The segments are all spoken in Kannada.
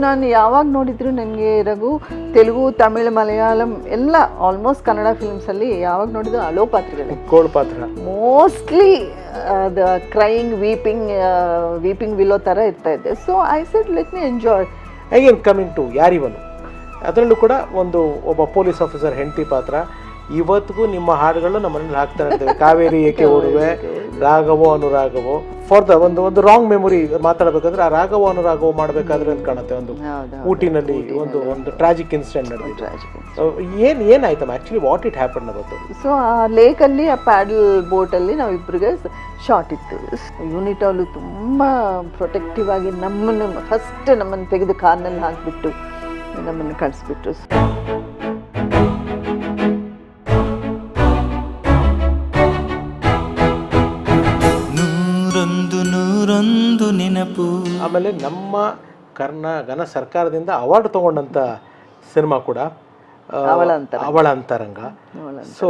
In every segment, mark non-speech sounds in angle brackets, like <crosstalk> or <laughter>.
ನಾನು ಯಾವಾಗ ನೋಡಿದ್ರು ನನಗೆ ರಘು ತೆಲುಗು ತಮಿಳ್ ಮಲಯಾಳಂ ಎಲ್ಲ ಆಲ್ಮೋಸ್ಟ್ ಕನ್ನಡ ಫಿಲ್ಮ್ಸಲ್ಲಿ ಯಾವಾಗ ನೋಡಿದ್ರು ಅಲೋ ಪಾತ್ರಗಳೇ. ಕೋಡ್ ಪಾತ್ರ. Mostly the crying weeping weeping willow ಥರ ಇರ್ತಾ ಇದೆ. So I said let me enjoy again coming to ಯಾರಿವನು? ಅದರಲ್ಲೂ ಕೂಡ ಒಂದು ಒಬ್ಬ ಪೊಲೀಸ್ ಆಫೀಸರ್ ಹೆಂಡತಿ ಪಾತ್ರ. ಇವತ್ತಿಗೂ ನಿಮ್ಮ ಹಾಡುಗಳು ನಮ್ಮ ಮನೇಲಿ ಹಾಕ್ತಾ ಇರ್ತೇವೆ ಕಾವೇರಿ ಏಕೆ ಓಡುವೆ ರಾಘವೋ ಅನುರಾಘವೋ ಫಾರ್ ದ ಒಂದು ಒಂದು ರಾಂಗ್ ಮೆಮೊರಿ ಮಾತಾಡಬೇಕಂದ್ರೆ ಆ ರಾಘವೋ ಅನುರಾಘವೋ ಮಾಡಬೇಕಾದ್ರೆ ಅಂತ ಕಾಣುತ್ತೆ ಒಂದು ಊಟಿನಲ್ಲಿ ಒಂದು ಒಂದು ಟ್ರಾಜಿಕ್ ಇನ್ಸಿಡೆಂಟ್ ನಡೆದಿದೆ. So, ಏನ್ ಏನಾಯ್ತಮ್ಮ? ಆ್ಯಕ್ಚುಲಿ ವಾಟ್ ಇಟ್ ಹ್ಯಾಪನ್ ಅವತ್ತು ಸೊ ಆ ಲೇಕಲ್ಲಿ ಆ ಪ್ಯಾಡಲ್ ಬೋಟಲ್ಲಿ ನಾವು ಇಬ್ಬರಿಗೆ ಶಾರ್ಟ್ ಇತ್ತು. ಯೂನಿಟ್ ಅವಳು ತುಂಬ ಪ್ರೊಟೆಕ್ಟಿವ್ ಆಗಿ ನಮ್ಮನ್ನು ಫಸ್ಟ್ ನಮ್ಮನ್ನು ತೆಗೆದು ಕಾರ್ನಲ್ಲಿ ಹಾಕಿಬಿಟ್ಟು ನಮ್ಮನ್ನು ಕಳಿಸ್ಬಿಟ್ರು. ನೆನಪು. ಆಮೇಲೆ ನಮ್ಮ ಕರ್ನಾ ಘನ ಸರ್ಕಾರದಿಂದ ಅವಾರ್ಡ್ ತಗೊಂಡಂತ ಸಿನಿಮಾ ಕೂಡ ಅವಳ ಅಂತರಂಗ. ಅವಳ ಅಂತರಂಗ. ಸೊ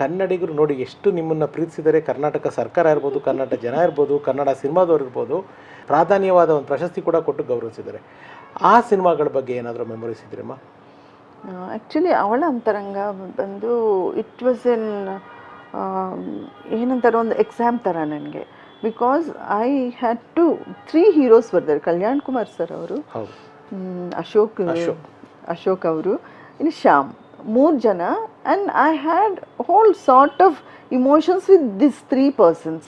ಕನ್ನಡಿಗರು ನೋಡಿ ಎಷ್ಟು ನಿಮ್ಮನ್ನ ಪ್ರೀತಿಸಿದರೆ ಕರ್ನಾಟಕ ಸರ್ಕಾರ ಇರ್ಬೋದು ಕರ್ನಾಟಕ ಜನ ಇರ್ಬೋದು ಕನ್ನಡ ಸಿನಿಮಾದವ್ರು ಇರ್ಬೋದು ಪ್ರಾಧಾನ್ಯವಾದ ಒಂದು ಪ್ರಶಸ್ತಿ ಕೂಡ ಕೊಟ್ಟು ಗೌರವಿಸಿದ್ದಾರೆ. ಆ ಸಿನಿಮಾಗಳ ಬಗ್ಗೆ ಏನಾದರೂ ಮೆಮೊರೀಸ್ ಇದ್ರಮ್ಮ ಆ್ಯಕ್ಚುಲಿ ಅವಳ ಅಂತರಂಗ ಬಂದು ಇಟ್ ವಾಸ್ ಎನ್ ಏನಂತಾರೆ ಒಂದು ಎಕ್ಸಾಮ್ ಥರ ನನಗೆ. Because I had two three heroes ಬರ್ತಾರೆ ಕಲ್ಯಾಣ್ ಕುಮಾರ್ ಸರ್ ಅವರು ಅಶೋಕ್ ಅಶೋಕ್ ಅವರು ಇನ್ ಶ್ಯಾಮ್ ಮೂರು ಜನ and I had whole sort of emotions with this three persons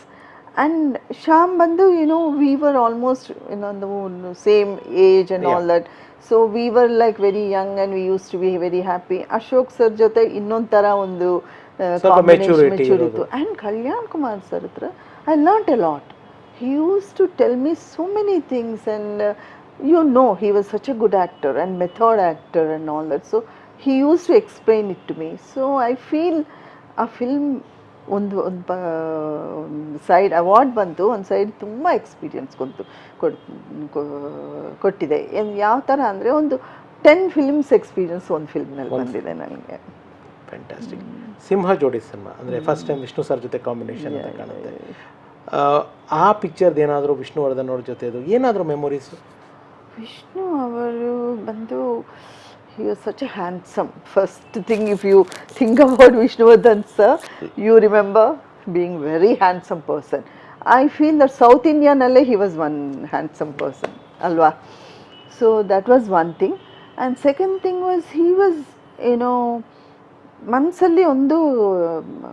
and Shyam ಬಂದು you know we were almost ಇನ್ನೊಂದು same age and all that so we were like very young and we use to be very happy Ashok sir ಜೊತೆ ಇನ್ನೊಂದು ಥರ ಒಂದು ಮೆಚೂರ್ ಇತ್ತು ಆ್ಯಂಡ್ ಕಲ್ಯಾಣ್ ಕುಮಾರ್ ಸರ್ ಹತ್ರ I learnt a lot. he used to tell me so many things and uh, you know he was such a good actor and method actor and all that so he used to explain it to me so i feel ಆ ಫಿಲ್ಮ್ ಒಂದು ಒಂದು ಸೈಡ್ ಅವಾರ್ಡ್ ಬಂತು ಒಂದು ಸೈಡ್ ತುಂಬ ಎಕ್ಸ್ಪೀರಿಯನ್ಸ್ ಕೊಡ್ತು ಕೊಟ್ಟಿದೆ ಯಾವ ಥರ ಅಂದರೆ ಒಂದು ಟೆನ್ ಫಿಲ್ಮ್ಸ್ ಎಕ್ಸ್ಪೀರಿಯನ್ಸ್ ಒಂದು ಫಿಲ್ಮ್ನಲ್ಲಿ ಬಂದಿದೆ ನನಗೆ ಫ್ಯಾಂಟಾಸ್ಟಿಕ್ ಸಿಂಹ ಜೋಡಿ ಸಿನಿಮಾ ಅಂದರೆ ಫಸ್ಟ್ ಟೈಮ್ ವಿಷ್ಣು ಸರ್ ಜೊತೆ ಕಾಂಬಿನೇಷನ್ ಅಂತ ಕಾಣುತ್ತೆ. ಆ, ಪಿಕ್ಚರ್ದು ಏನಾದರೂ ವಿಷ್ಣುವರ್ಧನ್ ಅವ್ರ ಜೊತೆದು ಏನಾದರೂ ಮೆಮೊರೀಸು ವಿಷ್ಣು ಅವರು ಬಂದು you was such a handsome first thing if you think about Vishnuvardhan sir you remember being very handsome person I feel that south ಇಂಡಿಯಾನಲ್ಲೇ he was one handsome person ಅಲ್ವಾ? So that was one thing and second thing was he was ಏನೋ ಮನಸ್ಸಲ್ಲಿ ಒಂದು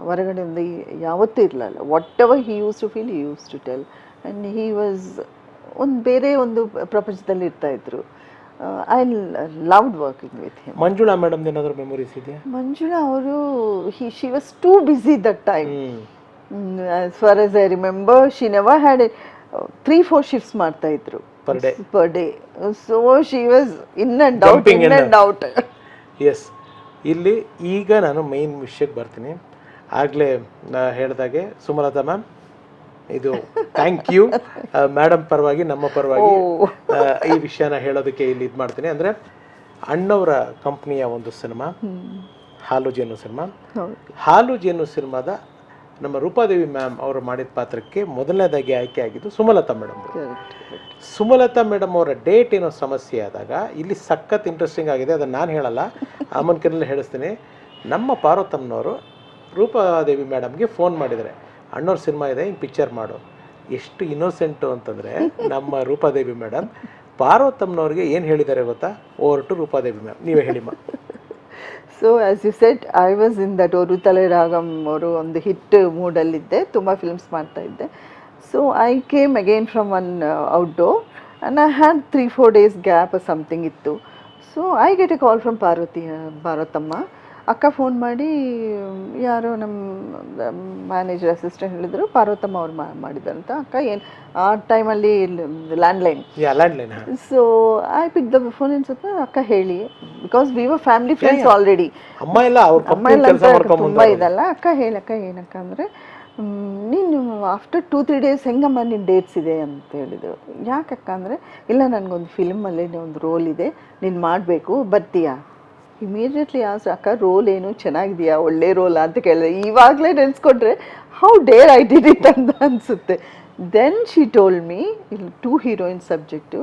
ಹೊರಗಡೆ ಒಂದು ಯಾವತ್ತೂ ಇರಲಿಲ್ಲ. Whatever he use to feel he use to tell and he was ಒಂದು ಬೇರೆ ಒಂದು ಪ್ರಪಂಚದಲ್ಲಿ ಇರ್ತಾ ಇದ್ರು. I loved working with him Manjula madam ಏನಾದರೂ ಮೆಮೊರೀಸ್ ಇದೆಯಾ? ಮಂಜುಳಾ ಅವರು he she was too busy that time as far as I remember she never had three four shifts ಮಾಡ್ತಾ ಇದ್ರು. Per day so she was in and out in in and out S ಇಲ್ಲಿ ಈಗ ನಾನು ಮೈನ್ ವಿಷಯಕ್ಕೆ ಬರ್ತೀನಿ. ಆಗಲೇ ಹೇಳ್ದಾಗೆ ಸುಮಲತಾ ಮ್ಯಾಮ್ ಇದು ಥ್ಯಾಂಕ್ ಯು ಮೇಡಮ್ ಪರವಾಗಿ ನಮ್ಮ ಪರವಾಗಿ ಈ ವಿಷಯನ ಹೇಳೋದಕ್ಕೆ ಇಲ್ಲಿ ಇದು ಮಾಡ್ತೀನಿ. ಅಂದರೆ ಅಣ್ಣವರ ಕಂಪ್ನಿಯ ಒಂದು ಸಿನಿಮಾ ಹಾಲು ಜೇನು ಸಿನಿಮಾ ಹಾಲು ಜೇನು ಸಿನಿಮಾದ ನಮ್ಮ ರೂಪಾದೇವಿ ಮ್ಯಾಮ್ ಅವರು ಮಾಡಿದ ಪಾತ್ರಕ್ಕೆ ಮೊದಲನೇದಾಗಿ ಆಯ್ಕೆ ಆಗಿದ್ದು ಸುಮಲತಾ ಮೇಡಮ್ ಸುಮಲತಾ ಮೇಡಮ್ ಅವರ ಡೇಟ್ ಏನೋ ಸಮಸ್ಯೆ ಆದಾಗ ಇಲ್ಲಿ ಸಖತ್ ಇಂಟ್ರೆಸ್ಟಿಂಗ್ ಆಗಿದೆ ಅದನ್ನು ನಾನು ಹೇಳಲ್ಲ ಅಮ್ಮನ ಕೈನಲ್ಲಿ ಹೇಳಿಸ್ತೀನಿ. ನಮ್ಮ ಪಾರ್ವತಮ್ಮನವರು ರೂಪಾದೇವಿ ಮೇಡಮ್ಗೆ ಫೋನ್ ಮಾಡಿದರೆ ಅಣ್ಣವ್ರ ಸಿನಿಮಾ ಇದೆ ಹಿಂಗೆ ಪಿಕ್ಚರ್ ಮಾಡು. ಎಷ್ಟು ಇನ್ನೋಸೆಂಟು ಅಂತಂದರೆ ನಮ್ಮ ರೂಪಾದೇವಿ ಮೇಡಮ್ ಪಾರ್ವತಮ್ಮನವ್ರಿಗೆ ಏನು ಹೇಳಿದ್ದಾರೆ ಗೊತ್ತಾ? ಓವರ್ ಟು ರೂಪಾದೇವಿ ಮ್ಯಾಮ್ ನೀವೇ ಹೇಳಿಮ್ಮ. <laughs> So as you said I was in that ಅವರು ತಲೆ ರಾಗಮ್ ಅವರು ಒಂದು ಹಿಟ್ ಮೂಡಲ್ಲಿದ್ದೆ ತುಂಬ ಫಿಲ್ಮ್ಸ್ ಮಾಡ್ತಾ ಇದ್ದೆ. So I came again from one outdoor and I had three four days gap something ಇತ್ತು. So I get a call from Parvathi Parvathamma ಅಕ್ಕ ಫೋನ್ ಮಾಡಿ ಯಾರೋ ನಮ್ಮ ಮ್ಯಾನೇಜರ್ ಅಸಿಸ್ಟೆಂಟ್ ಹೇಳಿದ್ರು ಪಾರ್ವತಮ್ಮ ಅವ್ರು ಮಾಡಿದಂತ ಅಕ್ಕ ಏನು ಆ ಟೈಮಲ್ಲಿ landline land landline so I pick the phone ಅನ್ಸುತ್ತ ಸ್ವಲ್ಪ ಅಕ್ಕ ಹೇಳಿ because we were family friends already ಅಮ್ಮ ಮಾಡ್ಕೊಂಡ್ ತುಂಬ ಇದಲ್ಲ. ಅಕ್ಕ ಹೇಳಕ್ಕ ಏನಕ್ಕ ಅಂದರೆ ನೀನು ಆಫ್ಟರ್ ಟೂ ತ್ರೀ ಡೇಸ್ ಹೆಂಗಮ್ಮ ನಿನ್ನ ಡೇಟ್ಸ್ ಇದೆ? ಅಂತ ಹೇಳಿದರು. ಯಾಕಕ್ಕ ಅಂದರೆ ಇಲ್ಲ ನನಗೊಂದು ಫಿಲ್ಮಲ್ಲಿ ಒಂದು ರೋಲ್ ಇದೆ. ನೀನು ಮಾಡಬೇಕು ಬರ್ತೀಯಾ? ಇಮಿಡಿಯೇಟ್ಲಿ ಆಸ್ ಅಕ್ಕ ರೋಲ್ ಏನು? ಚೆನ್ನಾಗಿದೆಯಾ? ಒಳ್ಳೆ ರೋಲ್ ಅಂತ ಕೇಳಿದೆ ಇವಾಗಲೇ ನೆನೆಸ್ಕೊಂಡ್ರೆ how dare I did it ಅಂತ ಅನಿಸುತ್ತೆ. ದೆನ್ ಶಿ ಟೋಲ್ ಮೀ ಇಲ್ಲಿ ಟೂ ಹೀರೋಯಿನ್ ಸಬ್ಜೆಕ್ಟು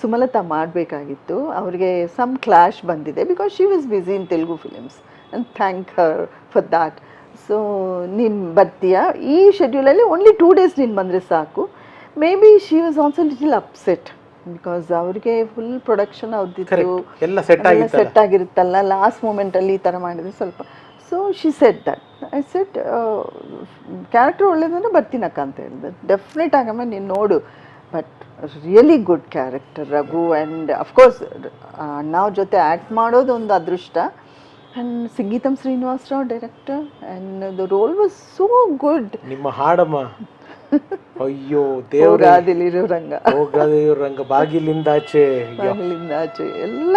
ಸುಮಲತಾ ಮಾಡಬೇಕಾಗಿತ್ತು. ಅವ್ರಿಗೆ ಸಮ್ ಕ್ಲಾಶ್ ಬಂದಿದೆ because she was busy in Telugu films and thank her for that so ನೀನು ಬರ್ತೀಯಾ? ಈ ಶೆಡ್ಯೂಲಲ್ಲಿ ಓನ್ಲಿ ಟೂ ಡೇಸ್ ನೀನು ಬಂದರೆ ಸಾಕು. Maybe she was also little upset because ಅವ್ರಿಗೆ ಫುಲ್ ಪ್ರೊಡಕ್ಷನ್ ಅವ್ದಿತ್ತು. ಎಲ್ಲ ಆಗಿತ್ತಲ್ಲ. ಸೆಟ್ ಆಗಿರುತ್ತಲ್ಲ ಲಾಸ್ಟ್ ಮೂಮೆಂಟಲ್ಲಿ ಈ ಥರ ಮಾಡಿದ್ರೆ ಸ್ವಲ್ಪ. So she said that I said character ಒಳ್ಳೇದಂದ್ರೆ ಬರ್ತೀನಕ್ಕ ಅಂತ ಹೇಳಿದೆ. ಡೆಫಿನೆಟ್ ಆಗಮ್ಮ ನೀನು ನೋಡು. But really good character Raghu and of course ಅವ್ರ ಜೊತೆ ಆ್ಯಕ್ಟ್ ಮಾಡೋದು ಒಂದು ಅದೃಷ್ಟ. And Sangeetham Srinivasarao director and the role was so good ನಿಮ್ಮ ಹಾಡಮ್ಮ. ಅಯ್ಯೋ ದೇವರಾದಿಲಿರೋ ಹೋಗಾದಿಲಿರೋ ರಂಗ. ಹೋಗದೇವ್ರ ರಂಗ. ಬಾಗಿಲಿಂದಾಚೆ. ಆಚೆ ಬಾಗಿಲಿಂದ ಆಚೆ ಎಲ್ಲ.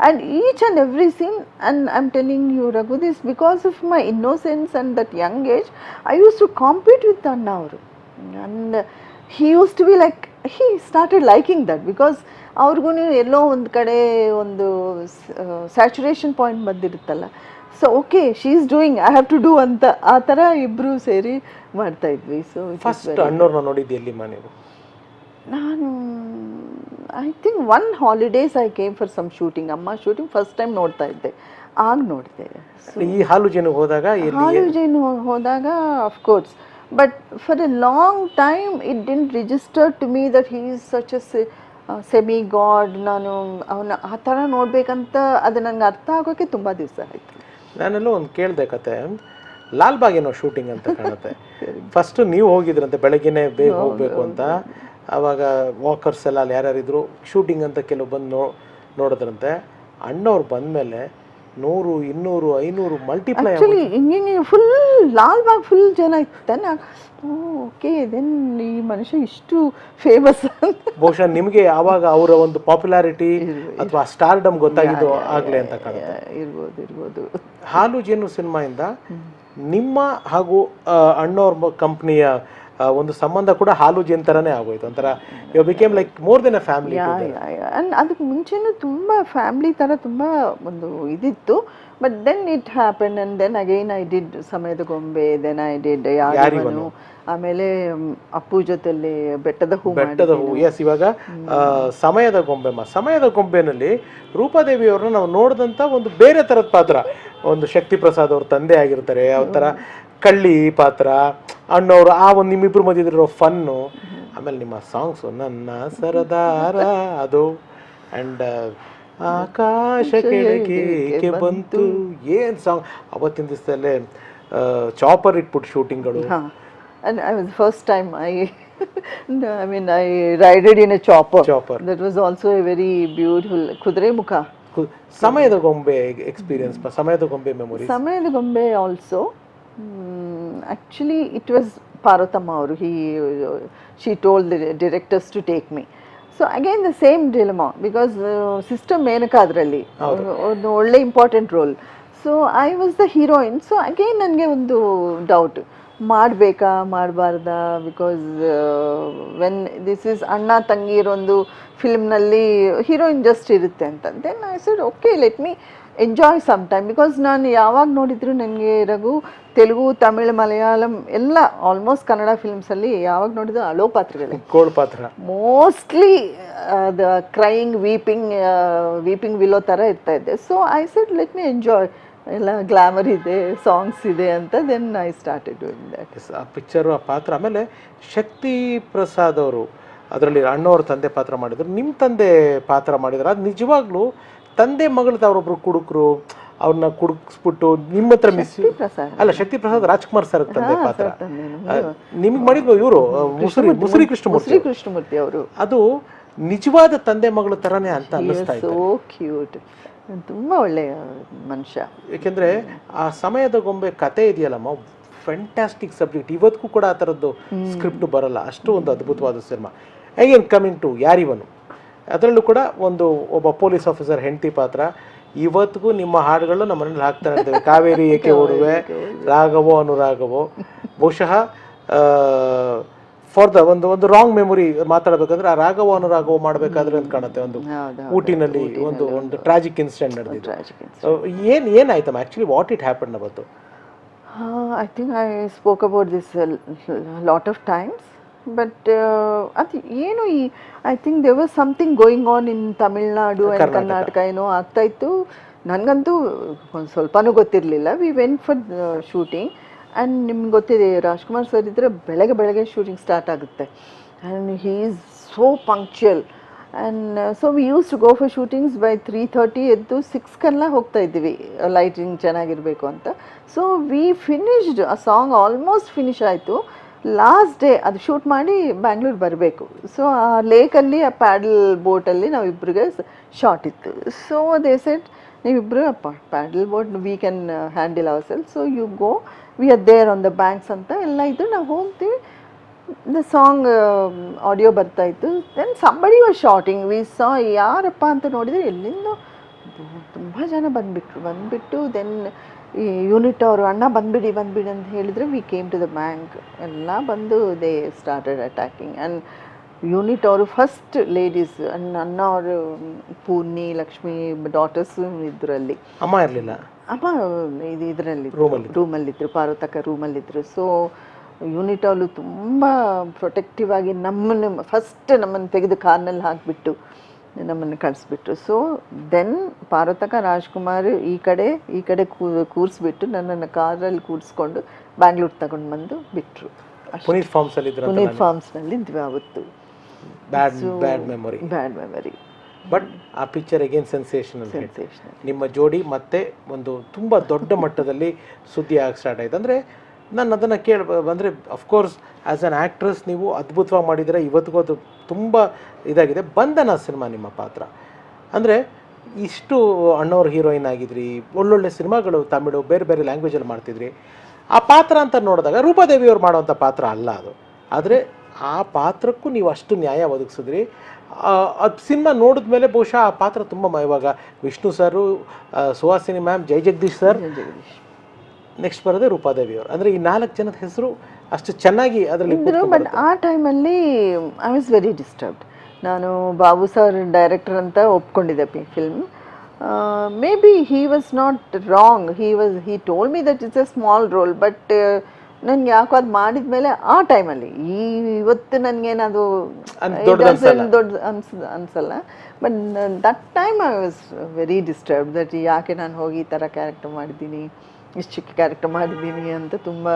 And each and every scene and I am telling you Raghu this because of my innocence and that young age I use to compete with ಅಣ್ಣ ಅವರು and he use to be like he started liking that because ಅವ್ರಿಗೂ ಎಲ್ಲೋ ಒಂದು ಕಡೆ ಒಂದು saturation point ಬಂದಿರುತ್ತಲ್ಲ so okay she is doing I have to do ಅಂತ ಆ ಥರ ಇಬ್ಬರು ಸೇರಿ ಮಾಡ್ತಾ ಇದ್ವಿ. ಸೊ ಫಸ್ಟ್ ಅಣ್ಣವ್ರನ್ನ ನೋಡಿದ್ದು ಎಲ್ಲಿ ಮನೆ? ನಾನು I think one holidays I came for some shooting ಅಮ್ಮ ಶೂಟಿಂಗ್ ಫಸ್ಟ್ ಟೈಮ್ ನೋಡ್ತಾ ಇದ್ದೆ. ಆಗ ನೋಡಿದೆ. ಈ ಹಾಲು ಜೇನು ಹೋದಾಗ ಹಾಲು ಜೇನು ಹೋದಾಗ of course but for a long time it didn't register to me that he is such a semi god ನಾನು ಅವನ ಆ ಥರ ನೋಡಬೇಕಂತ ಅದು ನನಗೆ ಅರ್ಥ ಆಗೋಕ್ಕೆ ತುಂಬ ದಿವಸ ಆಯಿತು. ನಾನೆಲ್ಲೋ ಒಂದು ಕೇಳಿದೆ ಕತೆ. ಲಾಲ್ಬಾಗ್ ಏನೋ ಶೂಟಿಂಗ್ ಅಂತ ಕಾಣುತ್ತೆ. ಫಸ್ಟ್ ನೀವು ಹೋಗಿದ್ರಂತೆ ಬೆಳಗ್ಗೆನೆ ಬೇಗ ಹೋಗ್ಬೇಕು ಅಂತ. ಆವಾಗ ವಾಕರ್ಸ್ ಎಲ್ಲ ಅಲ್ಲಿ ಯಾರ್ಯಾರಿದ್ರು ಶೂಟಿಂಗ್ ಅಂತ ಕೆಲವು ಬಂದು ನೋ ನೋಡಿದ್ರಂತೆ. ಅಣ್ಣವ್ರು ಬಂದಮೇಲೆ ನೂರು ಇನ್ನೂರು ಐನೂರು ಮಲ್ಟಿಪ್ಲೈ ಆಕ್ಚುಲಿ ಹಿಂಗೆ ಫುಲ್ ಲಾಲ್ ಬಾಗ್ ಫುಲ್ ಜನ ಇತ್ತಾನೆ ಓಕೆ ದೆನ್ ಈ ಮನುಷ್ಯ ಇಷ್ಟು ಫೇಮಸ್ ಅಂತ. ಬಹುಶಃ ನಿಮಗೆ ಆವಾಗ ಅವರ ಒಂದು ಪಾಪ್ಯುಲಾರಿಟಿ ಅಥವಾ ಸ್ಟಾರ್ಡಮ್ ಗೊತ್ತಾಗಿದ್ದು ಆಗಲೇ ಅಂತ ಕಾಣುತ್ತೆ. ಇರ್ಬೋದು ಇರ್ಬೋದು. ಹಾಲು ಜೇನು ಸಿನಿಮಾಯಿಂದ ನಿಮ್ಮ ಹಾಗೂ ಅಣ್ಣೋರ್ ಅಣ್ಣವ್ರ ಕಂಪ್ನಿಯ ಒಂದು ಸಂಬಂಧ ಕೂಡ ಹಾಲು ಜೇನ್ ತರನೇ ಆಗೋಯ್ತು. ಒಂಥರ you became like more then a family ಅದಕ್ಕೆ ಮುಂಚೆನೂ ತುಂಬ ಫ್ಯಾಮಿಲಿ ಥರ ತುಂಬ ಒಂದು ಇದಿತ್ತು. But then it happen and then again I did Samayada Gombe then I did ಯಾರಿವನು ಆಮೇಲೆ ಅಪ್ಪು ಜೊತೆಲಿ ಬೆಟ್ಟದ ಹೂ ಬೆಟ್ಟದ ಹೂ ಎಸ್ ಇವಾಗ ಸಮಯದ ಸಮಯದ ಗೊಂಬೆಮ್ಮ. ಸಮಯದ ಗೊಂಬೆನಲ್ಲಿ ರೂಪಾದೇವಿ ಅವ್ರನ್ನ ನಾವು ನೋಡಿದಂಥ ಒಂದು ಬೇರೆ ಥರದ ಪಾತ್ರ. ಒಂದು ಶಕ್ತಿ ಪ್ರಸಾದ್ ಅವ್ರ ತಂದೆ ಆಗಿರ್ತಾರೆ ಯಾವ ಥರ ಕಳ್ಳಿ ಪಾತ್ರ ಅಣ್ಣವರು ಆ ಒಂದು ನಿಮ್ಮಿಬ್ರು ಮಧ್ಯದಿರೋ ಫನ್ನು ಆಮೇಲೆ ನಿಮ್ಮ ಸಾಂಗ್ಸು ನನ್ನ ಸರದಾರ ಅದು. ಅಂಡ್ ಆಕಾಶ ಕೆಳಗೆ ಬಂತು ಏನು ಸಾಂಗ್? ಅವತ್ತಿನ ದಿವಸದಲ್ಲೇ ಚಾಪರ್ ಇಟ್ಬಿಟ್ಟು ಶೂಟಿಂಗ್ಗಳು. ಹಾಂ. And I was first time I I mean I rided in a chopper Chopper. That was also a very beautiful Kudremukh Samayada ಗೊಂಬೆ ಎಕ್ಸ್ಪೀರಿಯನ್ಸ್ ಸಮಯದ ಗೊಂಬೆ ಮೆಮೊರಿ ಸಮಯದ ಗೊಂಬೆ also actually it was Parvathamma ಅವರು he she told the directors to take me so again the same dilemma because system Menaka ಅದರಲ್ಲಿ ಒಂದು ಒಳ್ಳೆ important role so I was the heroine so again ನನಗೆ ಒಂದು ಡೌಟ್ ಮಾಡಬೇಕಾ ಮಾಡಬಾರ್ದಾ? ಬಿಕಾಸ್ ವೆನ್ ದಿಸ್ ಈಸ್ ಅಣ್ಣ ತಂಗಿರೊಂದು ಫಿಲ್ಮ್ನಲ್ಲಿ ಹೀರೋಯಿನ್ ಜಸ್ಟ್ ಇರುತ್ತೆ ಅಂತ. Then I said okay let me enjoy some time because ನಾನು ಯಾವಾಗ ನೋಡಿದ್ರು ನನಗೆ ರಘು ತೆಲುಗು ತಮಿಳು ಮಲಯಾಳಂ ಎಲ್ಲ ಆಲ್ಮೋಸ್ಟ್ ಕನ್ನಡ ಫಿಲ್ಮ್ಸಲ್ಲಿ ಯಾವಾಗ ನೋಡಿದ್ರು ಅಳೋ ಪಾತ್ರಗಳೇ ಕೋಳ್ ಪಾತ್ರ. Mostly the crying weeping weeping willow ಥರ ಇರ್ತಾ ಇದ್ದೆ so I said let me enjoy ಎಲ್ಲ ಗ್ಲಾಮರ್ ಇದೆ ಸಾಂಗ್ಸ್ ಇದೆ ಅಂತ then I started doing that Yes, ಆ ಪಿಕ್ಚರು ಆ ಪಾತ್ರ. ಆಮೇಲೆ ಶಕ್ತಿ ಪ್ರಸಾದ್ ಅವರು ಅದರಲ್ಲಿ ಅಣ್ಣವ್ರ ತಂದೆ ಪಾತ್ರ ಮಾಡಿದ್ರು. ನಿಮ್ಮ ತಂದೆ ಪಾತ್ರ ಮಾಡಿದ್ರು. ಅದು ನಿಜವಾಗ್ಲೂ ತಂದೆ ಮಗಳು ಅವರೊಬ್ರು ಕುಡುಕರು ಅವ್ರನ್ನ ಕುಡುಕ್ಸ್ಬಿಟ್ಟು ನಿಮ್ಮ ಹತ್ರ ಮಿಸ್ ಅಲ್ಲ ಶಕ್ತಿ ಪ್ರಸಾದ್ ರಾಜ್ಕುಮಾರ್ ಸರ್ ತಂದೆ ಪಾತ್ರ. ನಿಮ್ಗೆ ಮಾಡಿದ್ರು ಇವರು? ಮುಸುರಿ ಮುಸುರಿ ಕೃಷ್ಣಮೂರ್ತಿ. ಕೃಷ್ಣಮೂರ್ತಿ ಅವರು. ಅದು ನಿಜವಾದ ತಂದೆ ಮಗಳ ತರನೇ ಅಂತ ಅನ್ನಿಸ್ತಾ ಇದೆ. ಕ್ಯೂಟ್ ತುಂಬಾ ಒಳ್ಳೆಯ ಮನುಷ್ಯ. ಯಾಕೆಂದ್ರೆ ಆ ಸಮಯದ ಗೊಂಬೆ ಕತೆ ಇದೆಯಲ್ಲಮ್ಮ ಫ್ಯಾಂಟಾಸ್ಟಿಕ್ ಸಬ್ಜೆಕ್ಟ್ ಇವತ್ತಿಗೂ ಕೂಡ ಆ ಥರದ್ದು ಸ್ಕ್ರಿಪ್ಟ್ ಬರಲ್ಲ. ಅಷ್ಟು ಒಂದು ಅದ್ಭುತವಾದ ಸಿನಿಮಾ ಏನ್ ಕಮಿಂಗ್ ಟು ಯಾರಿವನು? ಅದರಲ್ಲೂ ಕೂಡ ಒಂದು ಒಬ್ಬ ಪೊಲೀಸ್ ಆಫೀಸರ್ ಹೆಂಡತಿ ಪಾತ್ರ. ಇವತ್ತಿಗೂ ನಿಮ್ಮ ಹಾಡುಗಳು ನಮ್ಮ ಮನೇಲಿ ಹಾಕ್ತಾ ಇರ್ತೇವೆ ಕಾವೇರಿ ಏಕೆ ಓಡುವೆ ರಾಘವೋ ಅನುರಾಗವೋ ಬಹುಶಃ ಫಾರ್ ದ ಒಂದು ಒಂದು ರಾಂಗ್ ಮೆಮೊರಿ ಮಾತಾಡಬೇಕಂದ್ರೆ ಆ ರಾಘವ ಅನುರಾಗವೋ ಮಾಡಬೇಕಾದ್ರೆ ಅಂತ ಕಾಣುತ್ತೆ ಒಂದು ಊಟಿನಲ್ಲಿ ಒಂದು ಒಂದು ಟ್ರಾಜಿಕ್ ಇನ್ಸಿಡೆಂಟ್ ನಡೆದಿತ್ತು ಏನು ಏನಾಯ್ತಮ್ಮ ಆ್ಯಕ್ಚುಲಿ ವಾಟ್ ಇಟ್ ಹ್ಯಾಪನ್ ಅವತ್ತು? I think I spoke about this lot of times. But ಅದು ಏನು ಈ I think they was something going on in Tamil Nadu and Karnataka. ಏನೋ ಆಗ್ತಾ ಇತ್ತು. ನನಗಂತೂ ಒಂದು ಸ್ವಲ್ಪನೂ ಗೊತ್ತಿರಲಿಲ್ಲ. We went for shooting and ನಿಮ್ಗೆ ಗೊತ್ತಿದೆ ರಾಜ್ಕುಮಾರ್ ಸರ್ ಇದ್ದರೆ ಬೆಳಗ್ಗೆ ಬೆಳಗ್ಗೆ ಶೂಟಿಂಗ್ ಸ್ಟಾರ್ಟ್ ಆಗುತ್ತೆ. And he is so punctual and so we use to go for shootings by three thirty ಎದ್ದು ಸಿಕ್ಸ್ಗೆಲ್ಲ ಹೋಗ್ತಾ ಇದ್ವಿ ಲೈಟಿಂಗ್ ಚೆನ್ನಾಗಿರಬೇಕು ಅಂತ. ಸೊ ವಿ ಫಿನಿಶ್ಡ್ ಆ ಸಾಂಗ್ ಆಲ್ಮೋಸ್ಟ್ ಫಿನಿಶ್ ಆಯಿತು. ಲಾಸ್ಟ್ ಡೇ ಅದು ಶೂಟ್ ಮಾಡಿ ಬ್ಯಾಂಗ್ಳೂರ್ ಬರಬೇಕು. ಸೊ ಆ ಲೇಕಲ್ಲಿ ಆ ಪ್ಯಾಡಲ್ ಬೋಟಲ್ಲಿ ನಾವಿಬ್ಬರಿಗೆ ಶಾರ್ಟ್ ಇತ್ತು. ಸೊ ದೇ ಸೆಟ್ ನೀವಿಬ್ಬರು ಅಪ್ಪ paddle boat we can handle our self so you go we are there on the banks ಅಂತ ಎಲ್ಲ ಇದ್ದು, ನಾವು ಹೋಗ್ತೀವಿ. ದ ಸಾಂಗ್ ಆಡಿಯೋ ಬರ್ತಾ ಇತ್ತು. Then somebody was shouting we saw ಯಾರಪ್ಪ? ಅಂತ ನೋಡಿದರೆ, ಎಲ್ಲಿಂದ, ತುಂಬ ಜನ ಬಂದುಬಿಟ್ರು. ಬಂದುಬಿಟ್ಟು ದೆನ್ ಈ ಯೂನಿಟ್ ಅವರು ಅಣ್ಣ ಬಂದ್ಬಿಡಿ ಬಂದ್ಬಿಡಿ ಅಂತ ಹೇಳಿದ್ರೆ we came to the bank ಎಲ್ಲ ಬಂದು they started attacking and unit ಅವರು ಫಸ್ಟ್ ಲೇಡೀಸ್ ಅಣ್ಣ ಅವರು ಪೂರ್ಣಿ ಲಕ್ಷ್ಮಿ ಡಾಟರ್ಸ್ ಇದರಲ್ಲಿ. ಅಮ್ಮ ಇರಲಿಲ್ಲ? ಅಮ್ಮ ಇದು ಇದರಲ್ಲಿ ರೂಮಲ್ಲಿದ್ದರು ಪಾರ್ವತಕ್ಕ ರೂಮಲ್ಲಿದ್ದರು ಸೊ ಯೂನಿಟ್ ಅವರು ತುಂಬ ಪ್ರೊಟೆಕ್ಟಿವ್ ಆಗಿ ನಮ್ಮನ್ನು ಫಸ್ಟ್ ನಮ್ಮನ್ನು ತೆಗೆದು ಕಾರ್ನಲ್ಲಿ ಹಾಕಿಬಿಟ್ಟು ನಮ್ಮನ್ನು ಕಳಿಸ್ಬಿಟ್ರು. ಸೊ ದೆನ್ ಪಾರ್ವತಕ ರಾಜ್ಕುಮಾರ್ ಈ ಕಡೆ ಈ ಕಡೆ ಕೂರಿಸ್ಬಿಟ್ಟು ನನ್ನನ್ನು ಕಾರಲ್ಲಿ ಕೂರಿಸ್ಕೊಂಡು ಬ್ಯಾಂಗ್ಳೂರ್ ತಗೊಂಡು ಬಂದು ಬಿಟ್ಟರು ಪುನೀತ್ ಫಾರ್ಮ್ಸ್ ಅಲ್ಲಿ ಇದ್ರ ಪುನೀತ್ ಫಾರ್ಮ್ಸ್ನಲ್ಲಿ ಇದ್ವಿ ಆವತ್ತು. Bad bad memory bad memory but ಆ ಪಿಕ್ಚರ್ ಅಗೇನ್ ಸೆನ್ಸೇಷನಲ್ ನಿಮ್ಮ ಜೋಡಿ ಮತ್ತೆ ಒಂದು ತುಂಬ ದೊಡ್ಡ ಮಟ್ಟದಲ್ಲಿ ಸುದ್ದಿ ಆಗಿ ಸ್ಟಾರ್ಟ್ ಆಯ್ತು. ಅಂದರೆ ನಾನು ಅದನ್ನು ಕೇಳ ಅಂದರೆ ಅಫ್ಕೋರ್ಸ್ ಆ್ಯಸ್ ಅನ್ ಆ್ಯಕ್ಟ್ರೆಸ್ ನೀವು ಅದ್ಭುತವಾಗಿ ಮಾಡಿದರೆ ಇವತ್ತಿಗೂ ಅದು ತುಂಬ ಇದಾಗಿದೆ. ಬಂಧನ ಸಿನಿಮಾ ನಿಮ್ಮ ಪಾತ್ರ. ಅಂದರೆ, ಇಷ್ಟು ಅಣ್ಣವ್ರ ಹೀರೋಯಿನ್ ಆಗಿದ್ರಿ, ಒಳ್ಳೊಳ್ಳೆ ಸಿನಿಮಾಗಳು ತಮಿಳು, ಬೇರೆ ಬೇರೆ ಲ್ಯಾಂಗ್ವೇಜಲ್ಲಿ ಮಾಡ್ತಿದ್ರಿ. ಆ ಪಾತ್ರ ಅಂತ ನೋಡಿದಾಗ ರೂಪಾದೇವಿಯವ್ರು ಮಾಡುವಂಥ ಪಾತ್ರ ಅಲ್ಲ ಅದು. ಆದರೆ, ಆ ಪಾತ್ರಕ್ಕೂ ನೀವು ಅಷ್ಟು ನ್ಯಾಯ ಒದಗಿಸಿದ್ರಿ. ಅದು ಸಿನಿಮಾ ನೋಡಿದ ಮೇಲೆ ಬಹುಶಃ ಆ ಪಾತ್ರ ತುಂಬ ಇವಾಗ Vishnu sir Suhasini ma'am Jai Jagadish sir. Next ಬರೋದೇ ರೂಪಾದೇವಿಯವರು. ಅಂದರೆ ಈ ನಾಲ್ಕು ಜನದ ಹೆಸರು ಅಷ್ಟು ಚೆನ್ನಾಗಿ ಅದರಲ್ಲಿ ಬಟ್ ಆ ಟೈಮಲ್ಲಿ ಐ ವಾಸ್ ವೆರಿ ಡಿಸ್ಟರ್ಬ್ಡ್ ನಾನು ಬಾಬು ಸರ್ ಡೈರೆಕ್ಟರ್ ಅಂತ ಒಪ್ಕೊಂಡಿದ್ದೆ P film may be he was not wrong he was he told me that it's a small role but ನನ್ಗೆ ಯಾಕೋ ಅದು ಮಾಡಿದ ಮೇಲೆ ಆ ಟೈಮಲ್ಲಿ ಈ ಇವತ್ತು ನನಗೇನದು. ದೊಡ್ಡ ಅನ್ಸ್ ಅನ್ಸಲ್ಲ. But that time I was very disturb that ಯಾಕೆ ನಾನು ಹೋಗಿ ಈ ಥರ ಕ್ಯಾರೆಕ್ಟರ್ ಮಾಡಿದ್ದೀನಿ. ಇಷ್ಟು ಚಿಕ್ಕ ಕ್ಯಾರೆಕ್ಟರ್ ಮಾಡಿದ್ದೀನಿ ಅಂತ ತುಂಬ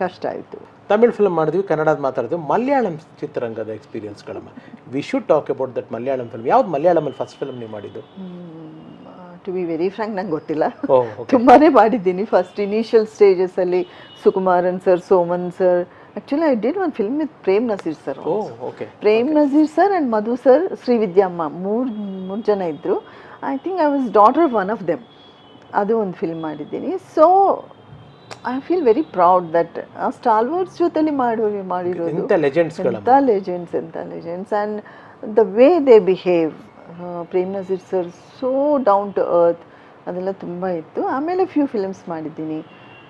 ಕಷ್ಟ ಆಯಿತು. ತಮಿಳ್ ಫಿಲ್ಮ್ ಮಾಡಿದ್ವಿ ಕನ್ನಡದ ಮಾತಾಡಿದ್ವಿ ಮಲಯಾಳಂ ಚಿತ್ರರಂಗದ ಎಕ್ಸ್ಪೀರಿಯನ್ಸ್ಗಳಮ್ಮ we should talk about that Malayalam film ಯಾವ್ದು ಮಲಯಾಳಮಲ್ಲಿ ಫಸ್ಟ್ ಫಿಲ್ಮ್ ನೀವು ಮಾಡಿದ್ದು? ಟು ಬಿ ವೆರಿ ಫ್ರ್ಯಾಂಕ್ ನಂಗೆ ಗೊತ್ತಿಲ್ಲ. ಓಹ್ ತುಂಬಾ ಮಾಡಿದ್ದೀನಿ. First initial ಸ್ಟೇಜಸಲ್ಲಿ Sukumaran sir Soman sir actually I did one film with Prem Nazir sir okay Prem Nazir sir and Madhu sir ಶ್ರೀವಿದ್ಯಮ್ಮ ಮೂರು ಮೂರು ಜನ ಇದ್ದರು I think I was daughter of one of them ಅದು ಒಂದು ಫಿಲ್ಮ್ ಮಾಡಿದ್ದೀನಿ. So I feel very proud that ಆ ಸ್ಟಾಲ್ವರ್ಸ್ ಜೊತೆಲಿ ಮಾಡೋ ಮಾಡಿರೋದು ಇಂಥ ಎಂಥ ಲೆಜೆಂಡ್ಸ್ ಎಂಥ legends and the way they behave Prem Nazir sir so down to earth ಅದೆಲ್ಲ ತುಂಬ ಇತ್ತು. ಆಮೇಲೆ ಫ್ಯೂ ಫಿಲ್ಮ್ಸ್ ಮಾಡಿದ್ದೀನಿ.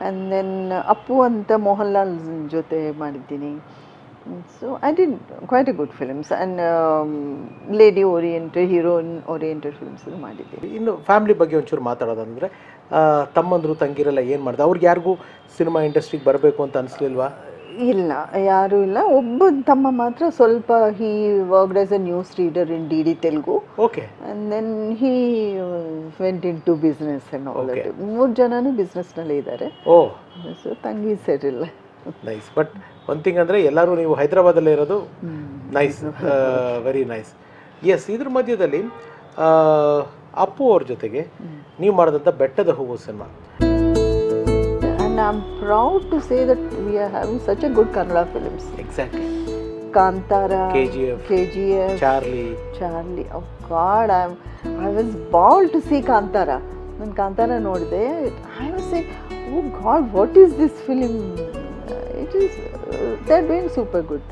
ಆ್ಯಂಡ್ ದೆನ್ ಅಪ್ಪು ಅಂತ ಮೋಹನ್ ಲಾಲ್ ಜೊತೆ ಮಾಡಿದ್ದೀನಿ. So I did quite a good films and lady oriented heroine oriented films ಮಾಡಿದ್ದೀನಿ ಇನ್ನು ಫ್ಯಾಮಿಲಿ ಬಗ್ಗೆ ಒಂಚೂರು ಮಾತಾಡೋದಂದ್ರೆ ತಮ್ಮಂದ್ರು ತಂಗಿರೆಲ್ಲ ಏನು ಮಾಡಿದೆ? ಅವ್ರಿಗೆ ಯಾರಿಗೂ ಸಿನಿಮಾ ಇಂಡಸ್ಟ್ರಿಗೆ ಬರಬೇಕು ಅಂತ ಅನಿಸ್ಲಿಲ್ವಾ? ಇಲ್ಲ ಯಾರೂ ಇಲ್ಲ. ಒಬ್ಬ ತಮ್ಮ ಮಾತ್ರ ಸ್ವಲ್ಪ he worked as a news reader in D D Telugu okay and then he went into business and all ಮೂರು ಜನನೂ ಬಿಸ್ನೆಸ್ನಲ್ಲೇ ಇದ್ದಾರೆ ಓ. ಸೊ ತಂಗಿ settle nice but one thing ಅಂದರೆ ಎಲ್ಲರೂ ನೀವು ಹೈದರಾಬಾದಲ್ಲೇ ಇರೋದು ನೈಸ್ ವೆರಿ ನೈಸ್ ಎಸ್ ಇದ್ರ ಮಧ್ಯದಲ್ಲಿ ಅಪ್ಪು ಅವ್ರ ಜೊತೆಗೆ ನೀವು ಮಾಡಿದಂಥ Bettada Hoovu cinema and I am proud to say that we are having such a good Kannada films exactly Kantara K G F K G F Charlie Charlie oh God I I was bowled to see Kantara ನಾನು ಕಾಂತಾರ ನೋಡಿದೆ I was say oh God what is this film it is they are doing super good